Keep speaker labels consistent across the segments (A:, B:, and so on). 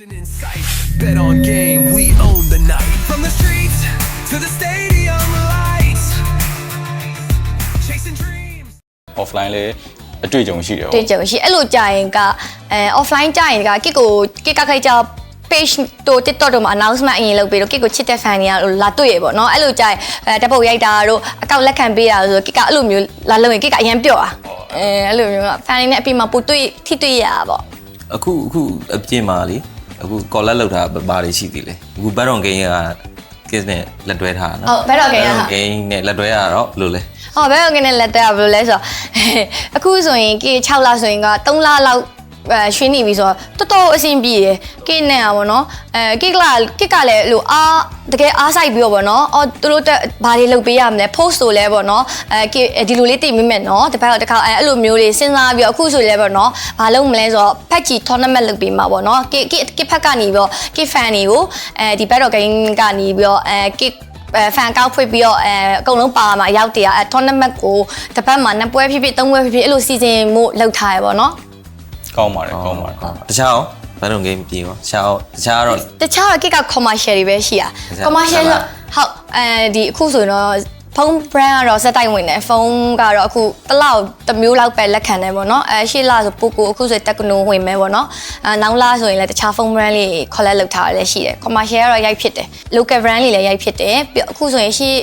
A: In sight, bet on game, we own the night. From the streets to the stadium lights, chasing dreams.
B: offline လေးအတွေ့အကြုံရှိတယ်
C: တွေ့ကြုံရှိအဲ့လိုကြာရင်ကအဲ offline ကြာရင်ကကစ်ကိုကစ်ကခိုက်ကြ page တို့ TikTok တို့မှာ announcement အရင်လုပ်ပြီးတော့ကစ်ကိုချစ်တဲ့ fan တွေကလာတွေ့ရပေါ့နော်အဲ့လိုကြာရင်အဲတပ်ပုတ်ရိုက်တာတို့အကောက်လက်ခံပေးတာဆိုကစ်ကအဲ့လိုမျိုးလာလုပ်ရင်ကစ်ကအရင်ပြော့อ่ะအဲအဲ့လိုမျိုးက fan တွေနဲ့အပြင်မှာပို့တွေ့ထိတွေ့ရတာပေါ့
D: အခုအခုအပြင်မှာလေ အခု collab လောက်တာဘာတွေရှိသေးလဲအခု background game က kiss နဲ့လက်တွဲထားတာနော်
C: ဟုတ် background game က
D: background game နဲ့လက်တွဲရတော့ဘယ်လိုလဲ
C: ဟောဘယ်လိုကနေလက်တက်ရဘယ်လိုလဲဆိုတော့အခုဆိုရင်ကေ6လဆိုရင်က3လလောက် အဲရွှင်းနေပြီဆိုတော့တော်တော်အဆင်ပြေတယ်ကေနဲ့อ่ะဗောနော်အဲကေကလာကေကလည်းလို့အားတကယ်အားဆိုင်ပြီးတော့ဗောနော်အော်သူတို့တက်ဘာတွေလုပ်ပေးရမလဲ post ဆိုလဲဗောနော်အဲကေဒီလိုလေးတိတ်မိမယ်နော်တစ်ပတ်တော့တစ်ခါအဲအဲ့လိုမျိုးတွေစဉ်းစားပြီးတော့အခုဆိုလဲဗောနော်ဘာလုပ်မလဲဆိုတော့ဖက်ချီ tournament လုပ်ပေးမှာဗောနော်ကေကေကေဖက်ကနေပြီးတော့ကေ fan တွေကိုအဲဒီ battle game ကနေပြီးတော့အဲကေအဲဖန်ကောက်ဖွင့်ပြီးတော့အဲအကုန်လုံးပါမှာရောက်တရအဲ tournament ကိုတစ်ပတ်မှာနှစ်ပွဲဖြစ်ဖြစ်သုံးပွဲဖြစ်ဖြစ်အဲ့လိုစီစဉ်မှုလုပ်ထားရပါတော့
B: ကောင်းပါတယ်ကောင်းပါတယ်ကောင်းပါတယ်
D: တခြားရော background game ပြင်ရောတခြားရောတခြားတော့
C: တခြားတော့ကိက commercial တွေပဲရှိရ
D: ဟုတ်ကဲ့
C: commercial
D: ဟုတ်
C: ဆိုဟုတ်အဲဒီအခုဆိုရင်တော့ဖုန်း brand ကတော့စက်တိုက်ဝင်တယ်ဖုန်းကတော့အခုတစ်လောက်တစ်မျိုးလောက်ပဲလက်ခံတယ်ပေါ့နော်အဲရှေ့လဆို Poco အခုဆို Tecno ဝင်မယ်ပေါ့နော်အဲနောက်လဆိုရင်လည်းတခြားဖုန်း brand လေး collect လုပ်ထားတာလည်းရှိတယ် commercial ကတော့ရိုက်ဖြစ်တယ် local brand လေးလည်းရိုက်ဖြစ်တယ်ပြီးတော့အခုဆိုရင်ရှေ့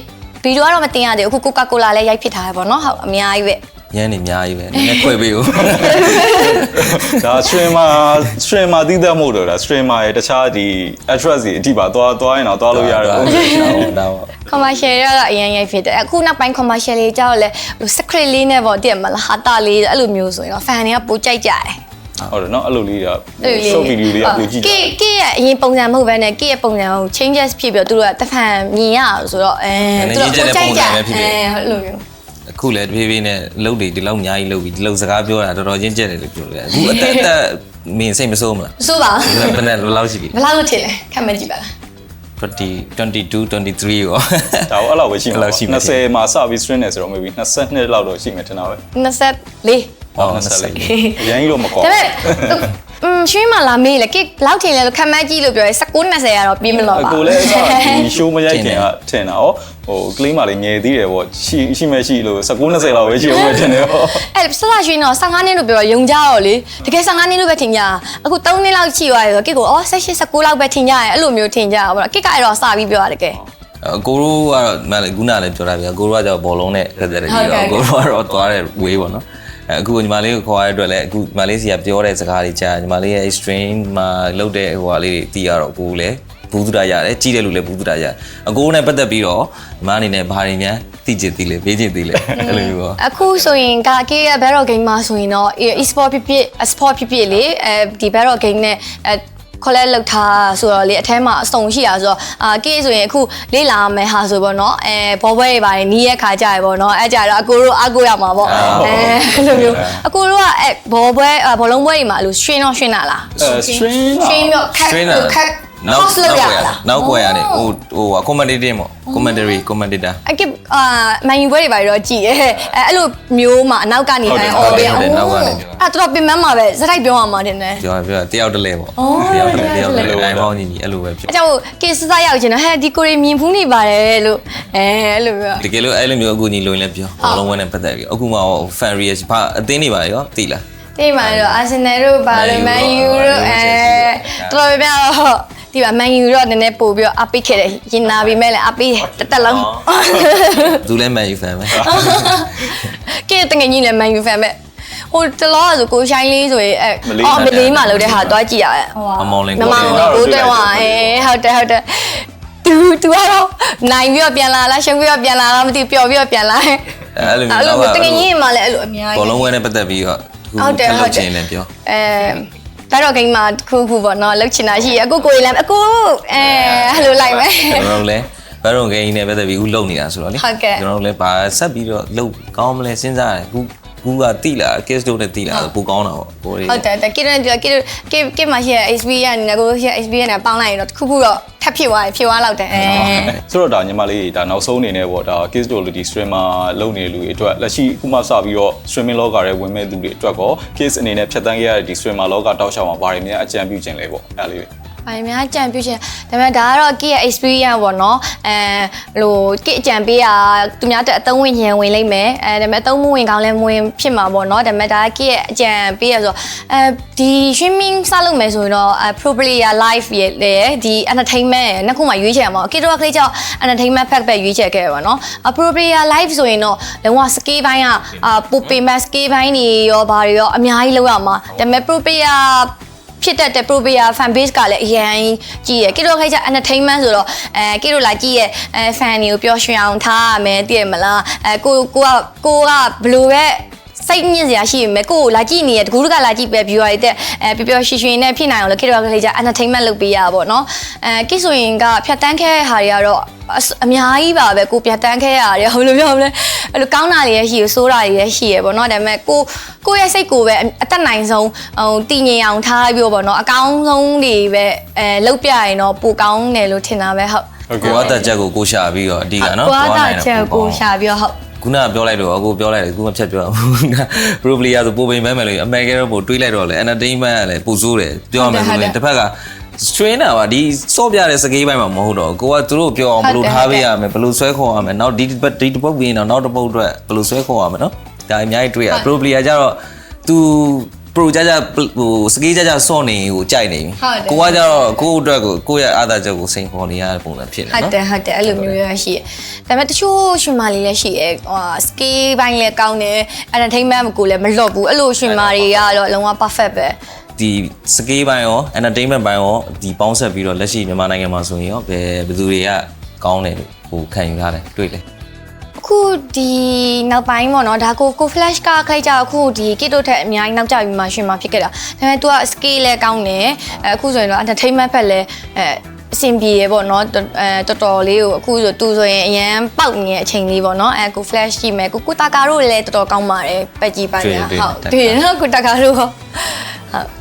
C: ဗီဒီယိုကတော့မတင်ရသေးဘူးအခု Coca-Cola လည်းရိုက်ဖြစ်ထားတယ်ပေါ့နော်ဟုတ်အများကြီးပဲ
D: ညနေအများကြီးပဲနည်းနည်းခွဲပေးဦး
B: ဒါ streamer streamer တည်တဲ့မို့တော့ဒါ streamer ရဲ့တခြားဒီ address တွေအတိပါသွားသွားရင်တော့သွားလို့ရတယ်ဟုတ်
D: ဒါပေါ့
C: commercial တွေကတော့အရင်ရိုက်ဖြစ်တယ်အခုနောက်ပိုင်း commercial လေးကြောက်လဲဟို secret လေးနဲ့ပေါ့တည့်မလားဟာတာလေးအဲ့လိုမျိုးဆိုရင်တော့ fan တွေကပိုကြိုက်ကြတယ်
B: ဟုတ်တယ်နော်အဲ့လိုလေးက
C: အဲ့လိုလေး
B: short video လေးကပိုကြည့်ကြ
C: ကေကေရဲ့အရင်ပုံစံမဟုတ်ဘဲနဲ့ကေရဲ့ပုံစံကို changes ဖြစ်ပြီးတော့သူတို့ကတစ်ဖန်မြင်ရအောင်ဆိုတော့အဲသူတို့ပိုကြိုက်ကြအဲအဲ့လိုမျိုး
D: အခုလည်းတဖြည်းဖြည်းနဲ့လှုပ်တွေဒီလောက်အများကြီးလှုပ်ပြီးဒီလောက်စကားပြောတာတော်တော်ချင်းကျက်တယ်လို့ပြောလို့ရတယ်အခုအသက်အသက်မင်းစိတ်မဆိုးမလား
C: ဆိုပါ
D: ဘယ်နဲ့ဘယ်လောက်ရှိပြီ
C: ဘယ်လောက်လို့ထင်လဲခက်မကြည့်ပါလား
D: 20 22 23ရော
B: ဒါတော့အဲ့လောက်ပဲရှိ
D: အဲ့
B: မှာ
D: လောက်ရှိမှာ
B: 20မှာစပြီး stream နေဆိုတော့ maybe 22လောက်တော့ရှိမယ်ထင်တာပဲ
C: 24
D: ဟုတ်
B: 24အရင်ကြီးတော့မကော
C: ဒါပေမဲ့ อืมရွှေမလာမေးလေကေလောက်ထင်လဲလို့ခက်မကြည့်လို့ပြောရဲ19 20ကတော့ပြီးမလို့ပါ
B: ကိုလည်းအဲ့ဒါဒီ show မရိုက်ခင်ကထင်တာဩဟို claim မှလည်းငယ်သေးတယ်ပေါ့ရှိရှိမဲ့ရှိလို့19 20လောက်ပဲရှိအောင်ပဲထင်တယ်ဟော
C: အဲ့ဆလာရွှေတော့15နှစ်လို့ပြောတော့ယုံကြတော့လေတကယ်15နှစ်လို့ပဲထင်ကြအခု3နှစ်လောက်ရှိသွားတယ်ဆိုတော့ကိကိုအော်18 19လောက်ပဲထင်ကြရဲအဲ့လိုမျိုးထင်ကြတာပေါ့နော်ကိကအဲ့တော့စပြီးပြောရတယ်ကဲ
D: အကိုတို့ကတော့မလည်းခုနလည်းပြောတာဗျာကိုတို့ကကြောဘောလုံးနဲ့ဆက်တယ်ကြီးတော့ကိုတို့ကတော့သွားတဲ့ way ပေါ့နော် အဲအခုညီမလေးကိုခေါ်ရတဲ့အတွက်လည်းအခုညီမလေးစီကပြောတဲ့စကားတွေကြားညီမလေးရဲ့ stream မှာလုပ်တဲ့ဟိုဟာလေးတွေတီးရတော့ကိုလည်းဘူးသူတာရတယ်ကြီးတဲ့လူလည်းဘူးသူတာရတယ်အကိုနဲ့ပတ်သက်ပြီးတော့ညီမအနေနဲ့ဘာတွေများသိချင်သေးလဲပေးချင်သေးလဲအဲ့လိုမျိုးပေါ့
C: အခုဆိုရင်ကကေရဲ့ battle game မှာဆိုရင်တော့ e-sport ဖြစ်ဖြစ် sport ဖြစ်ဖြစ်လေအဲဒီ battle game နဲ့အဲ collect လောက်ထားဆိုတော့လေအထဲမှာအစုံရှိတာဆိုတော့အာကေဆိုရင်အခုလေးလာမယ်ဟာဆိုပေါ့နော်အဲဘောပွဲတွေပါတယ်နီးရဲ့ခါကြရပေါ့နော်အဲကြတော့အကိုတို့အကိုရမှာပေါ့အဲအဲ့လိုမျိုးအကိုတို့ကအဲဘောပွဲဘောလုံးပွဲတွေမှာလို့ရွှင်းတော့ရွှင်းတာလား
B: အဲ stream
C: ရွှင်းတော့ခက်
D: trainer
C: ခက်
D: နောက်
C: house လောက်ရလား
D: နောက်ကွယ်ရတယ်ဟိုဟို commentating ပေါ့ commentary commentator
C: အကအာမန်ယူပွဲတွေပါတော့ကြည်ရဲအဲအဲ့လိုမျိုးမှာအနောက်ကနေ
D: ဟုတ်တယ်
C: အော်
D: ဟုတ်တယ်
C: ပြ
D: ဟုတ်တယ်နောက်ကနေပြော
C: အဲ့တော့ပင်မမှာပဲစတိုက်ပြောရမှာတင်တယ်
D: ပြောပြောတယောက်တလဲပေါ့
C: အော်
D: တယောက်တလဲတယောက်တလဲ
C: တယောက်တလဲ
D: အိုင်ပေါင်းညီညီအဲ့လိုပဲဖြစ်
C: အကြောင်းကေစစရောက်ချင်တော့ဟဲ့ဒီကိုရီမြင်ဖူးနေပါတယ်လို့အဲအဲ့လိုပြော
D: တကယ်လို့အဲ့လိုမျိုးအခုညီလိုရင်လည်းပြောဘောလုံးဝဲနဲ့ပတ်သက်ပြီးအခုမှဟို fan reaction ဘာအသင်းတွေပါရောသိလား
C: တိတ်မှတော့အာဆင်နယ်တို့ဘာလို့မန်ယူတို့အဲတော်တော်များတော့ ဒီမှာမန်ယူတော့နည်းနည်းပို့ပြီးတော့အပိတ်ခဲ့တယ်ရင်နာပြီးမဲ့လည်းအပိတ်တက်တက်လုံး
D: သူလည်း Man U fan ပဲ
C: ကဲတငယ်ကြီးလည်းမန်ယူဖန်ပဲဟိုတလောဆိုကိုရှိုင်းလေးဆိုရင်အဲ
B: မလေး
C: အော်မလေးမှလို့တဲ့ဟာတွားကြည့်ရအဲဟို
D: အမောင်လင်း
C: မ
D: ကို
C: မောင်လေးကိုတွဲသွားအဲဟုတ်တယ်ဟုတ်တယ်သူသူကတော့နိုင်ပြီးတော့ပြန်လာလားရှုံးပြီးတော့ပြန်လာလားမသိပျော်ပြီးတော့ပြန်လာ
D: အဲ့လို
C: အဲ့
D: မျိုး
C: လိုတကယ်ကြီးမှလည်းအဲ့လိုအများကြီး
D: ဘောလုံးဝဲနဲ့ပတ်သက်ပြီးတော့
C: ဟုတ်တယ်ဟုတ်တယ်
D: ချင်းလည်းပြော
C: အဲ ဘတ်တော့ဂိမ်းမှာတစ်ခုခုပေါ့နော်လှုပ်ချင်တာရှိရအကိုကိုကြီးလည်းအကိုအဲအဲ့လိုလိုက်မယ်
D: ကျွန်တော်တို့လည်းဘယ်တော့ဂိမ်းနဲ့ပတ်သက်ပြီးအခုလုံနေတာဆိုတော့လေ
C: ဟုတ်ကဲ့
D: ကျွန်တော်တို့လည်းဘာဆက်ပြီးတော့လုံကောင်းမလဲစဉ်းစားတယ်အခု ကူကတိလာ case တို့နဲ့တိလာပိုကောင်းတာပေါ့ကိုတွေ
C: ဟုတ်တယ်တကယ်တော့ကဲကဲကဲမှာရှိရ HB ရနေကိုရှိရ HB ရနေပေါင်းလိုက်ရင်တော့တစ်ခုခုတော့ထပ်ဖြစ်သွားဖြစ်သွားလောက်တယ်အဲ
B: ဆိုတော့ဒါညီမလေးဒါနောက်ဆုံးအနေနဲ့ပေါ့ဒါ case do လို့ဒီ streamer လုပ်နေတဲ့လူတွေအတွက်လက်ရှိအခုမှစပြီးတော့ streaming လောကထဲဝင်မဲ့လူတွေအတွက်ကော case အနေနဲ့ဖြတ်တန်းခဲ့ရတဲ့ဒီ streamer လောကတောက်လျှောက်မှာဘာတွေများအကြံပြုခြင်းလဲပေါ့အဲ့ဒါလေးပဲ
C: ဘာများအကြံပြုချင်ဒါပေမဲ့ဒါကတော့ကိရဲ့ experience ပေါ့နော်အဲဟိုကိအကြံပေးတာသူများတက်အသုံးဝင်ရင်ဝင်လိမ့်မယ်အဲဒါပေမဲ့အသုံးမဝင်ကောင်းလဲမဝင်ဖြစ်မှာပေါ့နော်ဒါပေမဲ့ဒါကိရဲ့အကြံပေးရဆိုတော့အဲဒီ swimming စလုပ်မယ်ဆိုရင်တော့အဲ pro player life ရဲ့လေဒီ entertainment ရဲ့နှစ်ခုမှရွေးချယ်မှာကိတော့ကလေးကြောင့် entertainment pack ပဲရွေးချယ်ခဲ့ပါတော့အ pro player life ဆိုရင်တော့လုံးဝ ski ဘိုင်းကအာပိုပေမဲ့ ski ဘိုင်းတွေရောဘာတွေရောအများကြီးလောက်ရမှာဒါပေမဲ့ pro player ဖြစ်တတ်တဲ့ pro player fan base ကလည်းအရင်ကြည့်ရကိတော့ခိုက်ကြ entertainment ဆိုတော့အဲကိတော့လာကြည့်ရအဲ fan တွေကိုပျော်ရွှင်အောင်ထားရမယ်တည်ရမလားအဲကိုကိုကကိုကဘယ်လိုပဲ စိတ်ညစ်စရာရှိပေမဲ့ကိုကိုလာကြည့်နေရတကူတကလာကြည့်ပဲ viewer တွေတဲ့အဲပျော်ပျော်ရွှင်ရွှင်နဲ့ဖြစ်နိုင်အောင်လို့ကိတော့ခိုက်ကြ entertainment လုပ်ပေးရပါတော့เนาะအဲကိဆိုရင်ကဖြတ်တန်းခဲ့တဲ့ဟာတွေကတော့အစအများကြီးပါပဲကိုဖြတ်တန်းခဲ့ရတယ်ဘယ်လိုပြောမလဲအဲ့လိုကောင်းတာတွေရရှိရဆိုးတာတွေရရှိရပေါ့เนาะဒါပေမဲ့ကိုကိုရဲ့စိတ်ကိုပဲအသက်နိုင်ဆုံးဟိုတည်ငြိမ်အောင်ထားပြီးတော့ပေါ့เนาะအကောင်းဆုံးတွေပဲအဲလုတ်ပြရင်တော့ပိုကောင်းတယ်လို့ထင်တာပဲဟုတ်
B: ဟုတ်ကဲ့
D: ကိုအသက်ချက်ကိုကိုရှာပြီးတော့အဓိကနော်
C: ကိုက
D: သွား
C: တာ
D: နိုင်တော့
C: ချက်
D: ပို
C: ကို
D: ကောင်း
C: ရှာပြီးတော့ဟုတ်
D: ခုနကပြောလိုက်တော့အခုပြောလိုက်တယ်ခုမဖြတ်ပြောဘူး pro player ဆိုပိုပိန်မဲမယ်လို့အမေကတော့ပိုတွေးလိုက်တော့လေ entertainment ကလည်းပိုစိုးတယ်ပြောရမယ်ဆိုရင်တစ်ဖက်က strainer ပါဒီစော့ပြတဲ့စကေးပိုင်းမှာမဟုတ်တော့ကိုကသူတို့ပြောအောင်ဘယ်လိုထားပေးရမလဲဘယ်လိုဆွဲခေါ်ရမလဲနောက်ဒီဒီတစ်ပုတ်ပြီးရင်တော့နောက်တစ်ပုတ်အတွက်ဘယ်လိုဆွဲခေါ်ရမလဲနော်ဒါအများကြီးတွေးရ pro player ကြတော့ तू pro ကြကြဟိုစကေးကြကြစော့နေကိုကြိုက်နေပြီကိုကကြတော့ကိုယ့်အတွက်ကိုကိုယ့်ရဲ့အာသာချက်ကိုစိန်ခေါ်နေရတဲ့ပုံစံဖြစ်နေ
C: ဟုတ်
D: နော်
C: တယ်ဟုတ်တယ်အဲ့လိုမျိုးရရှိတယ်ဒါပေမဲ့တချို့ရှင်မာလေးလည်းရှိတယ်ဟိုစကေးဘိုင်းလည်းကောင်းတယ် entertainment ကိုလည်းမလွတ်ဘူးအဲ့လိုရှင်မာတွေကတော့လုံးဝ perfect ပဲ
D: ဒီစကေးပိုင်းရော entertainment ပိုင်းရောဒီပေါင်းဆက်ပြီးတော့လက်ရှိမြန်မာနိုင်ငံမှာဆိုရင်ရောဘယ်ဘယ်သူတွေကကောင်းတယ်လို့ဟိုခံယူထားတယ်တွေ့လေ
C: အခုဒီနောက်ပိုင်းပေါ့နော်ဒါကိုကို flash ကခိုက်ကြအခုဒီကစ်တို့ထက်အများကြီးနောက်ကျပြီးမှရှင်မှာဖြစ်ခဲ့တာဒါပေမဲ့ तू က scale လည်းကောင်းတယ်အဲအခုဆိုရင်တော့ entertainment ဖက်လည်းအဲ အဆင်ပြေရပေါ့နော်တော်အဲတော်တော်လေးကိုအခုဆိုသူဆိုရင်အရန်ပေါက်နေတဲ့အချိန်လေးပေါ့နော်အဲကို flash ကြည့်မယ်ကိုကိုတာကာတို့လည်းတော်တော်ကောင်းပါတယ်ပက်ကြီးပိုင်းကဟုတ်တွေ့ရနော်ကိုတာကာတို့ဟုတ်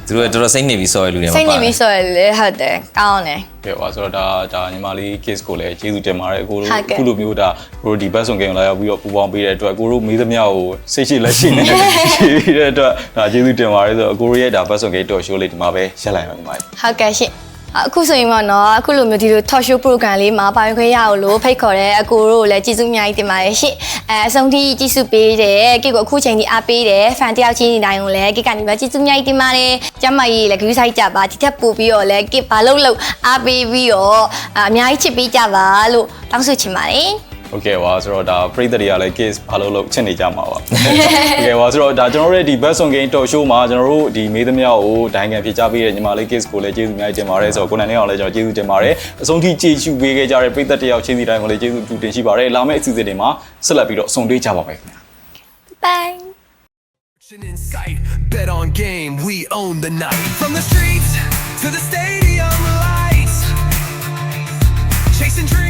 D: သူတို့ကတော်တော်စိတ်နေပြီးစော်ရလူတွေမှာ
C: စိတ်နေ
D: ပါ
C: ပြီဆိုရင်လည်းဟုတ်တယ်ကောင်းတယ်
B: ကဲပါဆိုတော့ဒါဒါညီမလေး case ကိုလည်းကျေးဇူးတင်ပါတယ်အခုလို
C: ဟုတ်ကဲ့
B: အခုလိုမျိုးဒါကိုတို့ဒီဘတ်ဆွန်ဂိမ်းကိုလာရောက်ပြီးတော့ပူပေါင်းပေးတဲ့အတွက်ကိုတို့မေးသမျှကိုစိတ်ရှိလက်ရှိနေရှိပြီးတဲ့အတွက်ဒါကျေးဇူးတင်ပါတယ်ဆိုတော့ကိုတို့ရဲ့ဒါဘတ်ဆွန်ဂိမ်းတော်ရှိုးလေးဒီမှာပဲရက်လိုက်ပါညီမလေး
C: ဟုတ်ကဲ့ရှင် အခုဆိုရင်ပေါ့နော်အခုလိုမျိုးဒီလို talk show program လေးမှာပါဝင်ခွင့်ရအောင်လို့ဖိတ်ခေါ်တဲ့အကိုတို့ကိုလည်းကျေးဇူးအများကြီးတင်ပါတယ်ရှင်အဲအဆုံးထိကြည့်စုပေးတယ်ကိကိုအခုချိန်ကြီးအားပေးတယ်ဖန်တယောက်ချင်းဒီတိုင်းကိုလည်းကိကနေပဲကျေးဇူးအများကြီးတင်ပါတယ်ကျမကြီးလည်း view site ကြပါဒီထက်ပို့ပြီးတော့လည်းကိဘာလို့လို့အားပေးပြီးတော့အများကြီးချစ်ပေးကြပါလို့တောင်းဆိုချင်ပါတယ်
B: โอเคပါဆိုတော့ဒါပရိသတ်တွေကလည်း case အလုံးလုံးချစ်နေကြမှာပါโอเคပါဆိုတော့ဒါကျွန်တော်တို့ရဲ့ဒီ best on game talk show မှာကျွန်တော်တို့ဒီမေးသမျှကိုဒိုင်ငံဖြေချပေးတဲ့ညီမလေး case ကိုလည်းကျေးဇူးအများကြီးတင်ပါတယ်ဆိုတော့ကိုနိုင်လေးအောင်လည်းကျွန်တော်ကျေးဇူးတင်ပါတယ်အဆုံးထိကြည့်ရှုပေးခဲ့ကြတဲ့ပရိသတ်တယောက်ချင်းစီတိုင်းကိုလည်းကျေးဇူးတူတင်ရှိပါတယ်လာမယ့်အစီအစဉ်တွေမှာဆက်လက်ပြီးတော့ဆုံတွေ့ကြပါမယ်ခင်ဗျာ
C: bye
A: in sight bet on game we own the night from the streets to the stadium lights chasing dreams